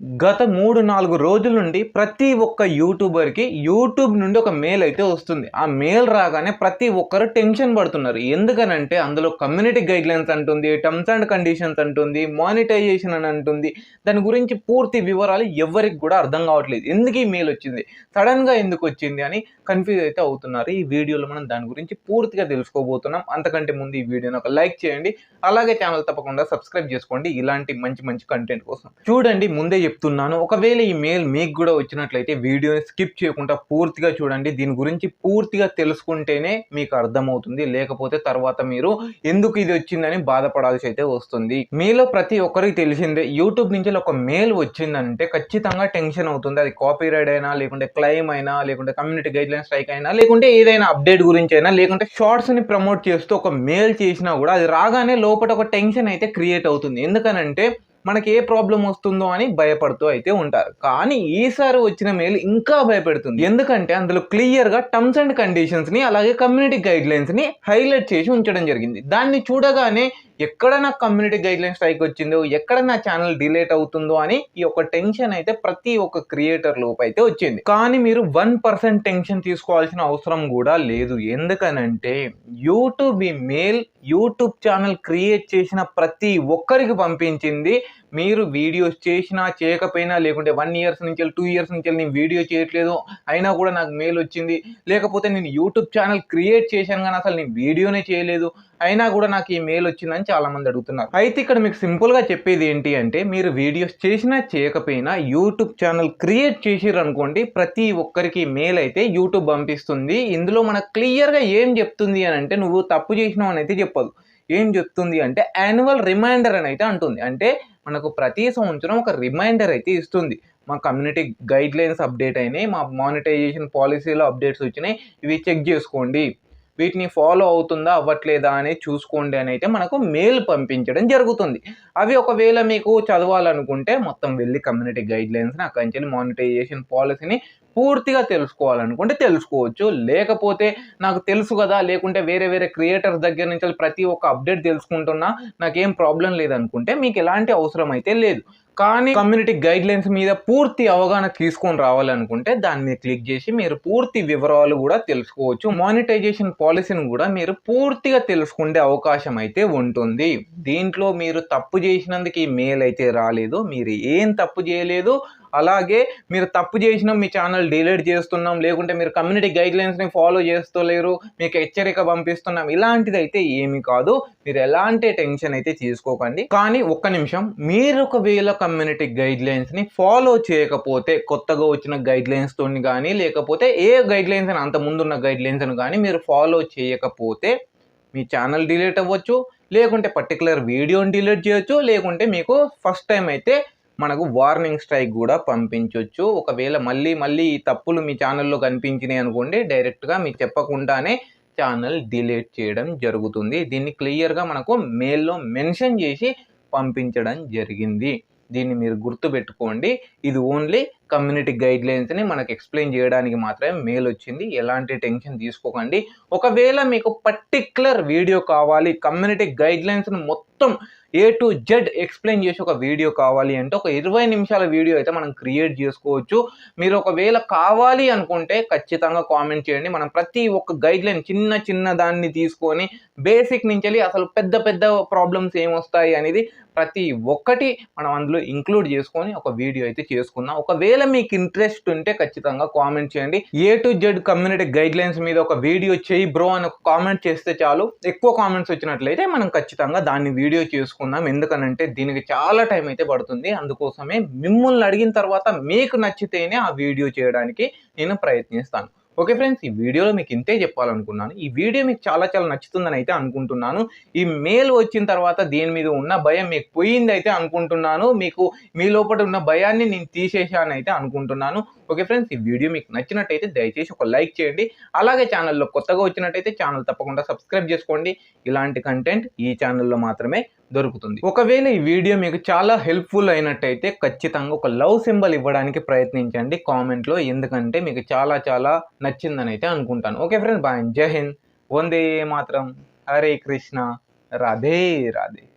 గత మూడు నాలుగు రోజుల నుండి ప్రతి ఒక్క యూట్యూబర్కి యూట్యూబ్ నుండి ఒక మెయిల్ అయితే వస్తుంది. ఆ మెయిల్ రాగానే ప్రతి ఒక్కరు టెన్షన్ పడుతున్నారు. ఎందుకనంటే అందులో కమ్యూనిటీ గైడ్లైన్స్ అంటుంది టర్మ్స్ అండ్ కండిషన్స్ అంటుంది మానిటైజేషన్ అని అంటుంది. దాని గురించి పూర్తి వివరాలు ఎవరికి కూడా అర్థం కావట్లేదు. ఎందుకు ఈ మెయిల్ వచ్చింది? సడన్గా ఎందుకు వచ్చింది అని కన్ఫ్యూజ్ అయితే అవుతున్నారు. ఈ వీడియోలో మనం దాని గురించి పూర్తిగా తెలుసుకోబోతున్నాం. అంతకంటే ముందు ఈ వీడియోని ఒక లైక్ చేయండి. అలాగే ఛానల్ తప్పకుండా సబ్స్క్రైబ్ చేసుకోండి. ఇలాంటి మంచి మంచి కంటెంట్ కోసం చూడండి. ముందే చెప్తున్నాను. ఒకవేళ ఈ మెయిల్ మీకు కూడా వచ్చినట్లయితే వీడియోని స్కిప్ చేయకుండా పూర్తిగా చూడండి. దీని గురించి పూర్తిగా తెలుసుకుంటేనే మీకు అర్థమవుతుంది. లేకపోతే తర్వాత మీరు ఎందుకు ఇది వచ్చిందని బాధపడాల్సి అయితే వస్తుంది. మీలో ప్రతి ఒక్కరికి తెలిసిందే యూట్యూబ్ నుంచి ఒక మెయిల్ వచ్చిందంటే ఖచ్చితంగా టెన్షన్ అవుతుంది. అది కాపీ రైడ్ అయినా లేకుంటే క్లెయిమ్ అయినా లేకుంటే కమ్యూనిటీ గైడ్ లైన్ స్ట్రైక్ అయినా లేకుంటే ఏదైనా అప్డేట్ గురించి అయినా లేకుంటే షార్ట్స్ని ప్రమోట్ చేస్తూ ఒక మెయిల్ చేసినా కూడా అది రాగానే లోపల ఒక టెన్షన్ అయితే క్రియేట్ అవుతుంది. ఎందుకనంటే మనకి ఏ ప్రాబ్లం వస్తుందో అని భయపడుతూ అయితే ఉంటారు. కానీ ఈసారి వచ్చిన మెయిల్ ఇంకా భయపెడుతుంది. ఎందుకంటే అందులో క్లియర్గా టర్మ్స్ అండ్ కండిషన్స్ని అలాగే కమ్యూనిటీ గైడ్ లైన్స్ని హైలైట్ చేసి ఉంచడం జరిగింది. దాన్ని చూడగానే ఎక్కడ నా కమ్యూనిటీ గైడ్ లైన్ స్ట్రైక్ వచ్చిందో ఎక్కడ నా ఛానల్ డిలేట్ అవుతుందో అని ఈ ఒక టెన్షన్ అయితే ప్రతి ఒక్క క్రియేటర్ లోపు అయితే వచ్చింది. కానీ మీరు వన్ పర్సెంట్ టెన్షన్ తీసుకోవాల్సిన అవసరం కూడా లేదు. ఎందుకనంటే యూట్యూబ్ ఈ మెయిల్ యూట్యూబ్ ఛానల్ క్రియేట్ చేసిన ప్రతి ఒక్కరికి పంపించింది మీరు వీడియోస్ చేసినా చేయకపోయినా లేకుంటే వన్ ఇయర్స్ నుంచి టూ ఇయర్స్ నుంచి నేను వీడియో చేయట్లేదు అయినా కూడా నాకు మెయిల్ వచ్చింది. లేకపోతే నేను యూట్యూబ్ ఛానల్ క్రియేట్ చేశాను కానీ అసలు నేను వీడియోనే చేయలేదు. అయినా కూడా నాకు ఈ మెయిల్ వచ్చిందని చాలామంది అడుగుతున్నారు. అయితే ఇక్కడ మీకు సింపుల్గా చెప్పేది ఏంటి అంటే మీరు వీడియోస్ చేసినా చేయకపోయినా యూట్యూబ్ ఛానల్ క్రియేట్ చేసిర్రు అనుకోండి ప్రతి ఒక్కరికి మెయిల్ అయితే యూట్యూబ్ పంపిస్తుంది. ఇందులో మనకు క్లియర్గా ఏం చెప్తుంది అని అంటే నువ్వు తప్పు చేసినావు అని అయితే చెప్పదు. ఏం చెప్తుంది అంటే యాన్యువల్ రిమైండర్ అని అయితే అంటుంది. అంటే మనకు ప్రతి సంవత్సరం ఒక రిమైండర్ అయితే ఇస్తుంది. మా కమ్యూనిటీ గైడ్ లైన్స్ అప్డేట్ అయినాయి మా మానిటైజేషన్ పాలసీలో అప్డేట్స్ వచ్చినాయి ఇవి చెక్ చేసుకోండి. వీటిని ఫాలో అవుతుందా అవ్వట్లేదా అనేది చూసుకోండి అని అయితే మనకు మెయిల్ పంపించడం జరుగుతుంది. అవి ఒకవేళ మీకు చదవాలనుకుంటే మొత్తం వెళ్ళి కమ్యూనిటీ గైడ్ లైన్స్ని అక్కడి నుంచి మానిటైజేషన్ పాలసీని పూర్తిగా తెలుసుకోవాలనుకుంటే తెలుసుకోవచ్చు. లేకపోతే నాకు తెలుసు కదా లేకుంటే వేరే వేరే క్రియేటర్స్ దగ్గర నుంచి ప్రతి ఒక్క అప్డేట్ తెలుసుకుంటున్నా నాకేం ప్రాబ్లం లేదనుకుంటే మీకు ఎలాంటి అవసరం అయితే లేదు. కానీ కమ్యూనిటీ గైడ్లైన్స్ మీద పూర్తి అవగాహన తీసుకొని రావాలనుకుంటే దాని మీద క్లిక్ చేసి మీరు పూర్తి వివరాలు కూడా తెలుసుకోవచ్చు. మానిటైజేషన్ పాలసీని కూడా మీరు పూర్తిగా తెలుసుకునే అవకాశం అయితే ఉంటుంది. దీంట్లో మీరు తప్పు చేసినందుకు ఈ మెయిల్ అయితే రాలేదు. మీరు ఏం తప్పు చేయలేదు. అలాగే మీరు తప్పు చేసినా మీ ఛానల్ డిలీట్ చేస్తున్నాం లేకుంటే మీరు కమ్యూనిటీ గైడ్ లైన్స్ని ఫాలో చేస్తలేరు మీకు హెచ్చరిక పంపిస్తున్నాం ఇలాంటిది అయితే ఏమి కాదు. మీరు ఎలాంటి టెన్షన్ అయితే తీసుకోకండి. కానీ ఒక్క నిమిషం మీరు ఒకవేళ కమ్యూనిటీ గైడ్ లైన్స్ని ఫాలో చేయకపోతే కొత్తగా వచ్చిన గైడ్లైన్స్ తోని కానీ లేకపోతే ఏ గైడ్ లైన్స్ అని అంత ముందున్న గైడ్లైన్స్ని కానీ మీరు ఫాలో చేయకపోతే మీ ఛానల్ డిలీట్ అవ్వచ్చు లేకుంటే పర్టికులర్ వీడియోని డిలీట్ చేయొచ్చు లేకుంటే మీకు ఫస్ట్ టైం అయితే మనకు వార్నింగ్ స్ట్రైక్ కూడా పంపించవచ్చు ఒకవేళ మళ్ళీ మళ్ళీ ఈ తప్పులు మీ ఛానల్లో కనిపించినాయి అనుకోండి డైరెక్ట్గా మీకు చెప్పకుండానే ఛానల్ డిలీట్ చేయడం జరుగుతుంది. దీన్ని క్లియర్గా మనకు మెయిల్లో మెన్షన్ చేసి పంపించడం జరిగింది. దీన్ని మీరు గుర్తుపెట్టుకోండి. ఇది ఓన్లీ కమ్యూనిటీ గైడ్ లైన్స్ని మనకు ఎక్స్ప్లెయిన్ చేయడానికి మాత్రమే మెయిల్ వచ్చింది. ఎలాంటి టెన్షన్ తీసుకోకండి. ఒకవేళ మీకు పర్టిక్యులర్ వీడియో కావాలి కమ్యూనిటీ గైడ్లైన్స్ని మొత్తం ఏ టు జెడ్ ఎక్స్ప్లెయిన్ చేసి ఒక వీడియో కావాలి అంటే ఒక ఇరవై నిమిషాల వీడియో అయితే మనం క్రియేట్ చేసుకోవచ్చు. మీరు ఒకవేళ కావాలి అనుకుంటే ఖచ్చితంగా కామెంట్ చేయండి. మనం ప్రతి ఒక్క గైడ్లైన్ చిన్న చిన్న దాన్ని తీసుకొని బేసిక్ నుంచి అసలు పెద్ద పెద్ద ప్రాబ్లమ్స్ ఏమొస్తాయి అనేది ప్రతి ఒక్కటి మనం అందులో ఇంక్లూడ్ చేసుకొని ఒక వీడియో అయితే చేసుకుందాం. ఒకవేళ మీకు ఇంట్రెస్ట్ ఉంటే ఖచ్చితంగా కామెంట్ చేయండి. A to Z community guidelines మీద ఒక వీడియో చేయి బ్రో అని ఒక కామెంట్ చేస్తే చాలు. ఎక్కువ కామెంట్స్ వచ్చినట్లయితే మనం ఖచ్చితంగా దాన్ని వీడియో చేసుకుందాం. ఎందుకనంటే దీనికి చాలా టైం అయితే పడుతుంది. అందుకోసమే మిమ్మల్ని అడిగిన తర్వాత మీకు నచ్చితేనే ఆ వీడియో చేయడానికి నేను ప్రయత్నిస్తాను. ఓకే ఫ్రెండ్స్ ఈ వీడియోలో మీకు ఇంతే చెప్పాలనుకున్నాను. ఈ వీడియో మీకు చాలా చాలా నచ్చుతుందని అయితే అనుకుంటున్నాను. ఈ మెయిల్ వచ్చిన తర్వాత దీని మీద ఉన్న భయం మీకు పోయింది అయితే అనుకుంటున్నాను. మీకు మీ లోపల ఉన్న భయాన్ని నేను తీసేసాను అయితే అనుకుంటున్నాను. ఓకే ఫ్రెండ్స్ ఈ వీడియో మీకు నచ్చినట్టయితే దయచేసి ఒక లైక్ చేయండి. అలాగే ఛానల్లో కొత్తగా వచ్చినట్టయితే ఛానల్ తప్పకుండా సబ్స్క్రైబ్ చేసుకోండి. ఇలాంటి కంటెంట్ ఈ ఛానల్లో మాత్రమే దొరుకుతుంది. ఒకవేళ ఈ వీడియో మీకు చాలా హెల్ప్ఫుల్ అయినట్టయితే ఖచ్చితంగా ఒక లవ్ సింబల్ ఇవ్వడానికి ప్రయత్నించండి కామెంట్లో ఎందుకంటే మీకు చాలా చాలా నచ్చిందని అయితే అనుకుంటాను. ఓకే ఫ్రెండ్స్ బాయ్ జై హింద్. వందే మాత్రం. హరే కృష్ణ. రాధే రాధే.